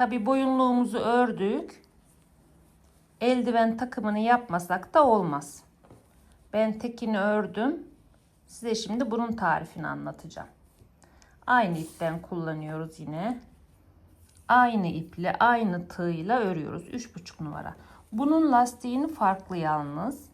Tabi boyunluğumuzu ördük. Eldiven takımını yapmasak da olmaz. Ben tekini ördüm. Size şimdi bunun tarifini anlatacağım. Aynı ipten kullanıyoruz yine. Aynı iple, aynı tığla örüyoruz. 3,5 numara. Bunun lastiğini farklı yalnız.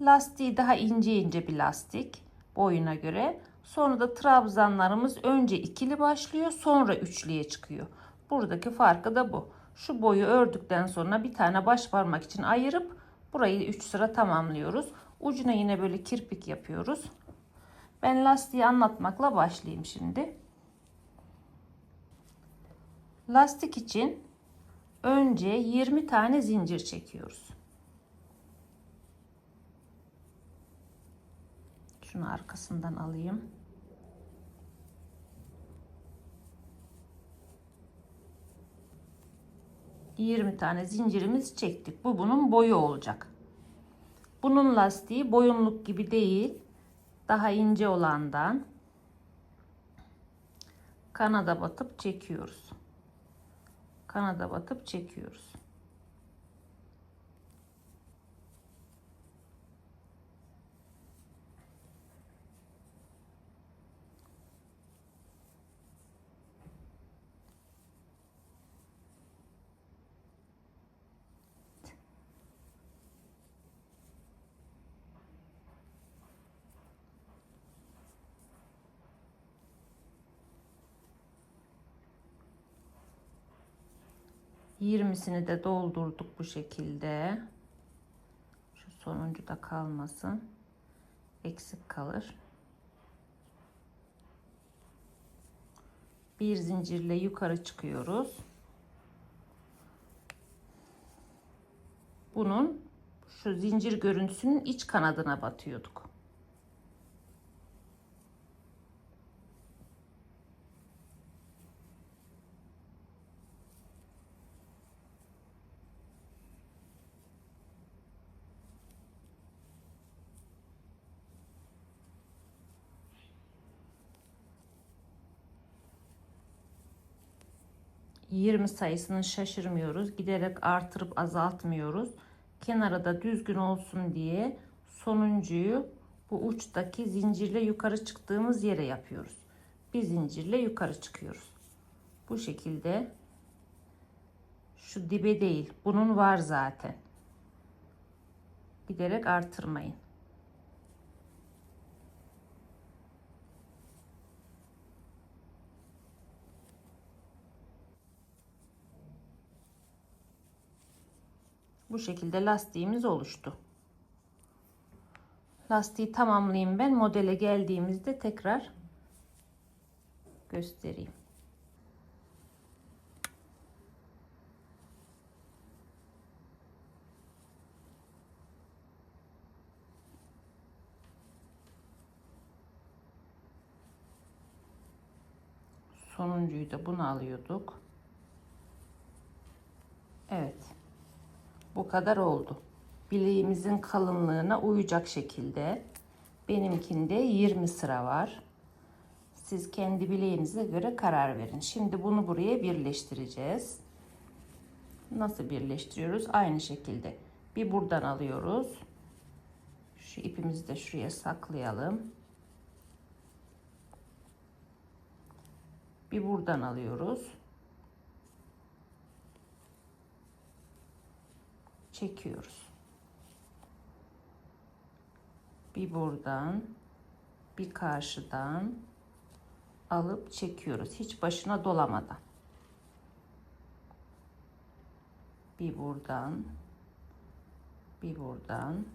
Lastiği daha ince ince bir lastik boyuna göre. Sonra da trabzanlarımız önce ikili başlıyor, sonra üçlüye çıkıyor. Buradaki farkı da bu. Şu boyu ördükten sonra bir tane baş parmak için ayırıp burayı 3 sıra tamamlıyoruz. Ucuna yine böyle kirpik yapıyoruz. Ben lastiği anlatmakla başlayayım şimdi. Lastik için önce 20 tane zincir çekiyoruz. Şunu arkasından alayım. Yirmi tane zincirimiz çektik. Bu bunun boyu olacak. Bunun lastiği boyunluk gibi değil. Daha ince olandan kanada batıp çekiyoruz. Kanada batıp çekiyoruz. Yirmisini de doldurduk bu şekilde. Şu sonuncu da kalmasın. Eksik kalır. Bir zincirle yukarı çıkıyoruz. Bunun şu zincir görüntüsünün iç kanadına batıyorduk. Yirmi sayısını şaşırmıyoruz. Giderek artırıp azaltmıyoruz. Kenara da düzgün olsun diye sonuncuyu bu uçtaki zincirle yukarı çıktığımız yere yapıyoruz. Bir zincirle yukarı çıkıyoruz. Bu şekilde şu dibe değil. Bunun var zaten. Giderek artırmayın. Bu şekilde lastiğimiz oluştu. Lastiği tamamlayayım ben. Modele geldiğimizde tekrar göstereyim. Sonuncuyu da bunu alıyorduk. Evet. Kadar oldu. Bileğimizin kalınlığına uyacak şekilde. Benimkinde 20 sıra var. Siz kendi bileğinize göre karar verin. Şimdi bunu buraya birleştireceğiz. Nasıl birleştiriyoruz? Aynı şekilde. Bir buradan alıyoruz. Şu ipimizi de şuraya saklayalım. Bir buradan alıyoruz. Çekiyoruz. Bir buradan, bir karşıdan alıp çekiyoruz. Hiç başına dolamadan. Bir buradan, bir buradan.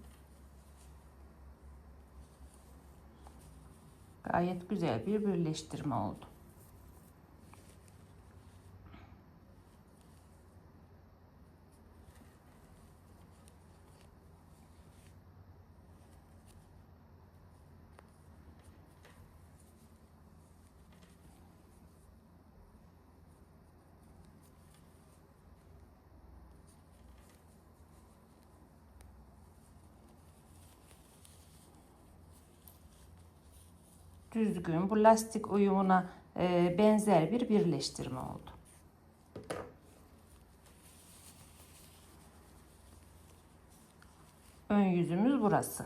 Gayet güzel bir birleştirme oldu. düzgün bu lastik uyumuna e, benzer bir birleştirme oldu. Ön yüzümüz burası.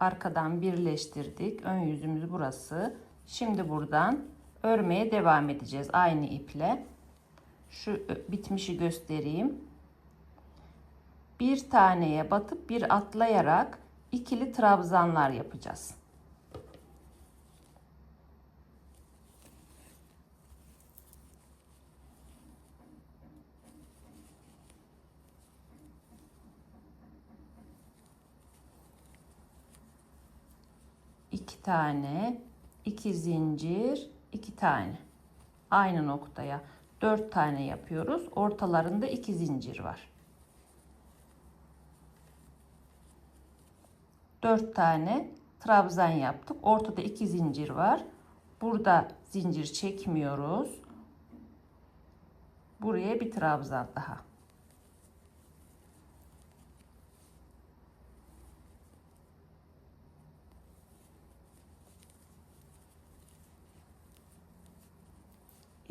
Arkadan birleştirdik. Ön yüzümüz burası. Şimdi buradan örmeye devam edeceğiz aynı iple. Şu e, bitmişi göstereyim. Bir taneye batıp bir atlayarak ikili trabzanlar yapacağız. İki tane, iki zincir, iki tane. Aynı noktaya dört tane yapıyoruz. Ortalarında iki zincir var. Dört tane trabzan yaptık. Ortada iki zincir var. Burada zincir çekmiyoruz. Buraya bir trabzan daha.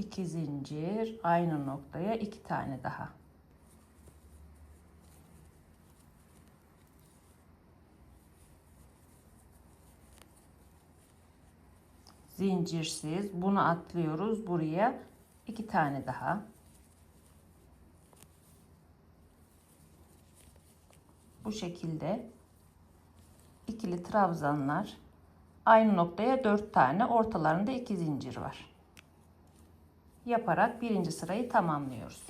İki zincir aynı noktaya iki tane daha. Zincirsiz bunu atlıyoruz buraya iki tane daha. Bu şekilde ikili trabzanlar aynı noktaya dört tane ortalarında iki zincir var yaparak birinci sırayı tamamlıyoruz.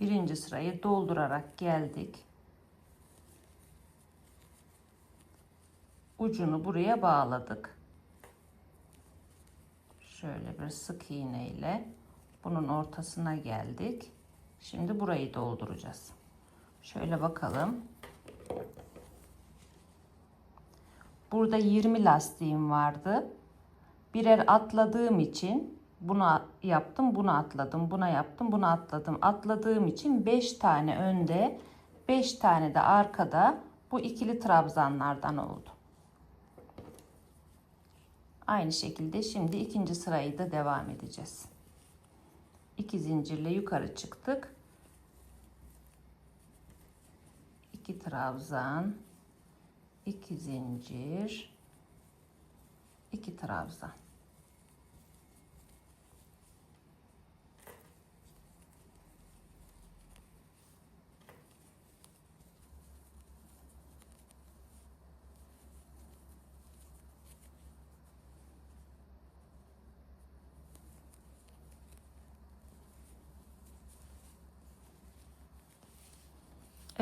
Birinci sırayı doldurarak geldik. Ucunu buraya bağladık. Şöyle bir sık iğne ile bunun ortasına geldik. Şimdi burayı dolduracağız. Şöyle bakalım. Burada 20 lastiğim vardı. Birer atladığım için buna yaptım, bunu atladım, buna yaptım, bunu atladım. Atladığım için 5 tane önde, 5 tane de arkada bu ikili trabzanlardan oldu. Aynı şekilde şimdi ikinci sırayı da devam edeceğiz. 2 zincirle yukarı çıktık. 2 trabzan, 2 zincir, 2 trabzan.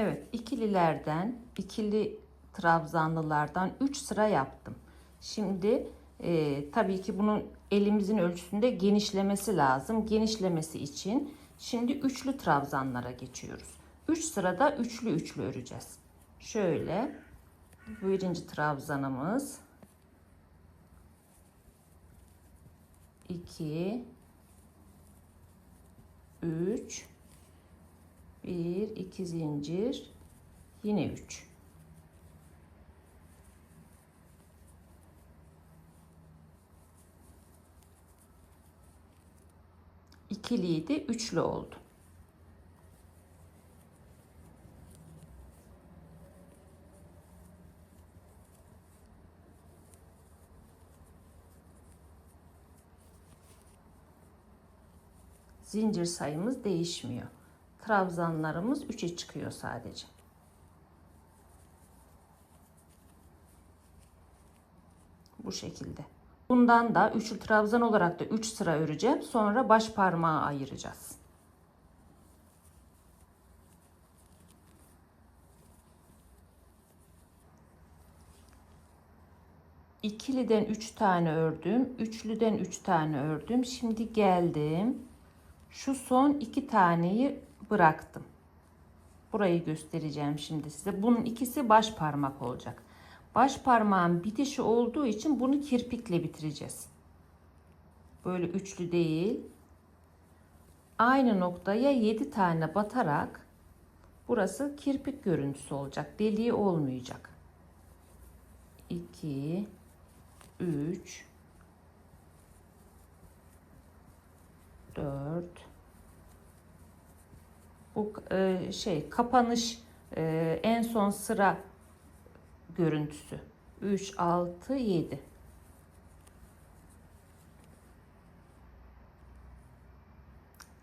Evet, ikililerden, ikili trabzanlılardan 3 sıra yaptım. Şimdi e, tabii ki bunun elimizin ölçüsünde genişlemesi lazım. Genişlemesi için şimdi üçlü trabzanlara geçiyoruz. 3 sırada üçlü üçlü öreceğiz. Şöyle birinci trabzanımız 2 3 1 2 zincir yine 3 ikiliydi üçlü oldu. Zincir sayımız değişmiyor trabzanlarımız 3'e çıkıyor sadece. Bu şekilde. Bundan da üçlü trabzan olarak da 3 sıra öreceğim. Sonra baş parmağı ayıracağız. İkiliden 3 tane ördüm. Üçlüden 3 tane ördüm. Şimdi geldim. Şu son iki taneyi bıraktım. Burayı göstereceğim şimdi size. Bunun ikisi baş parmak olacak. Baş parmağın bitişi olduğu için bunu kirpikle bitireceğiz. Böyle üçlü değil. Aynı noktaya 7 tane batarak burası kirpik görüntüsü olacak. Deliği olmayacak. 2 3 4 bu e, şey kapanış e, en son sıra görüntüsü 3 6 7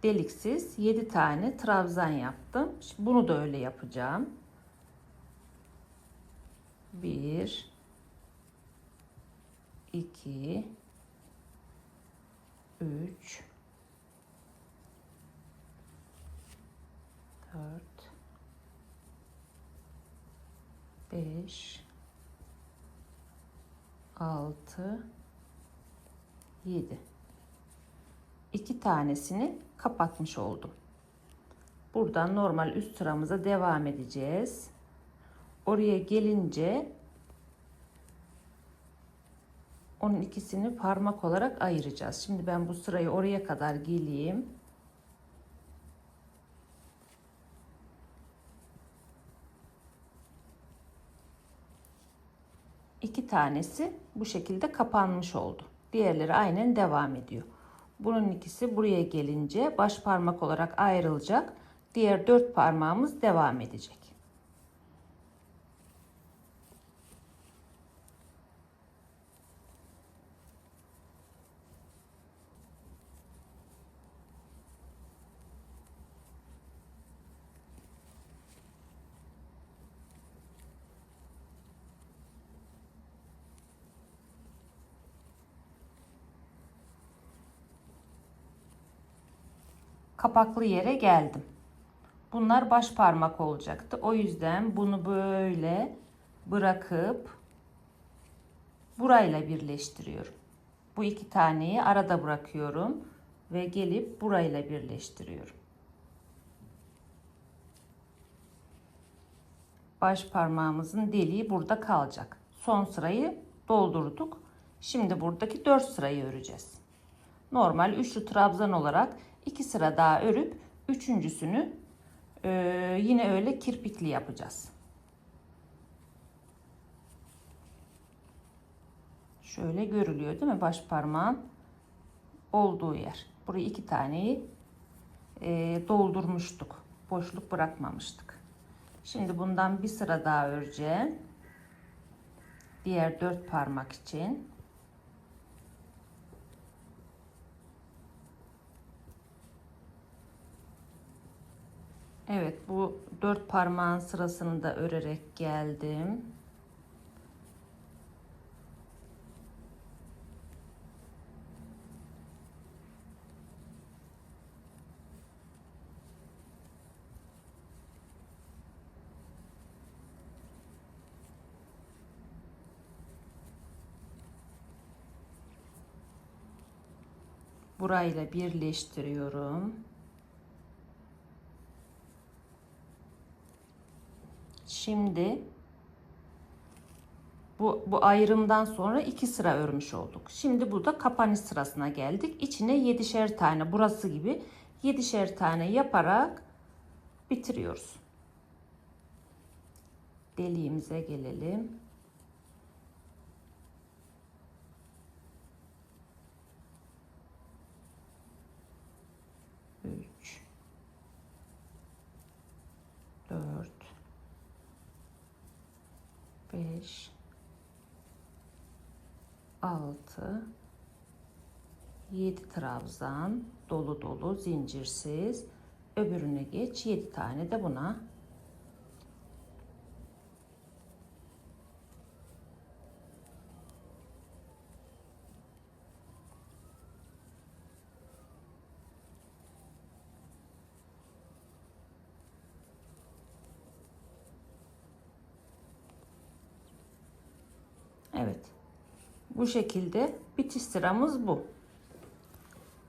deliksiz 7 tane trabzan yaptım. Şimdi bunu da öyle yapacağım. 1 2 3 4 5 6 7 iki tanesini kapatmış oldum. Buradan normal üst sıramıza devam edeceğiz. Oraya gelince onun ikisini parmak olarak ayıracağız. Şimdi ben bu sırayı oraya kadar geleyim. İki tanesi bu şekilde kapanmış oldu. Diğerleri aynen devam ediyor. Bunun ikisi buraya gelince baş parmak olarak ayrılacak. Diğer dört parmağımız devam edecek. Kapaklı yere geldim. Bunlar baş parmak olacaktı. O yüzden bunu böyle bırakıp burayla birleştiriyorum. Bu iki taneyi arada bırakıyorum ve gelip burayla birleştiriyorum. Baş parmağımızın deliği burada kalacak. Son sırayı doldurduk. Şimdi buradaki 4 sırayı öreceğiz. Normal üçlü trabzan olarak iki sıra daha örüp üçüncüsünü e, yine öyle kirpikli yapacağız. Şöyle görülüyor değil mi baş parmağın olduğu yer. Burayı iki taneyi e, doldurmuştuk. Boşluk bırakmamıştık. Şimdi bundan bir sıra daha öreceğim. Diğer dört parmak için. Evet bu dört parmağın sırasını da örerek geldim. Burayla birleştiriyorum. Şimdi bu, bu ayrımdan sonra iki sıra örmüş olduk. Şimdi burada kapanış sırasına geldik. İçine yedişer tane burası gibi yedişer tane yaparak bitiriyoruz. Deliğimize gelelim. Üç, dört, 5 6 7 trabzan dolu dolu zincirsiz öbürüne geç 7 tane de buna Evet. Bu şekilde bitiş sıramız bu.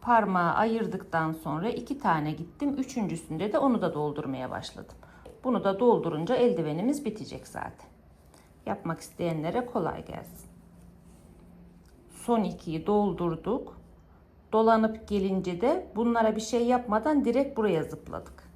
Parmağı ayırdıktan sonra iki tane gittim. Üçüncüsünde de onu da doldurmaya başladım. Bunu da doldurunca eldivenimiz bitecek zaten. Yapmak isteyenlere kolay gelsin. Son ikiyi doldurduk. Dolanıp gelince de bunlara bir şey yapmadan direkt buraya zıpladık.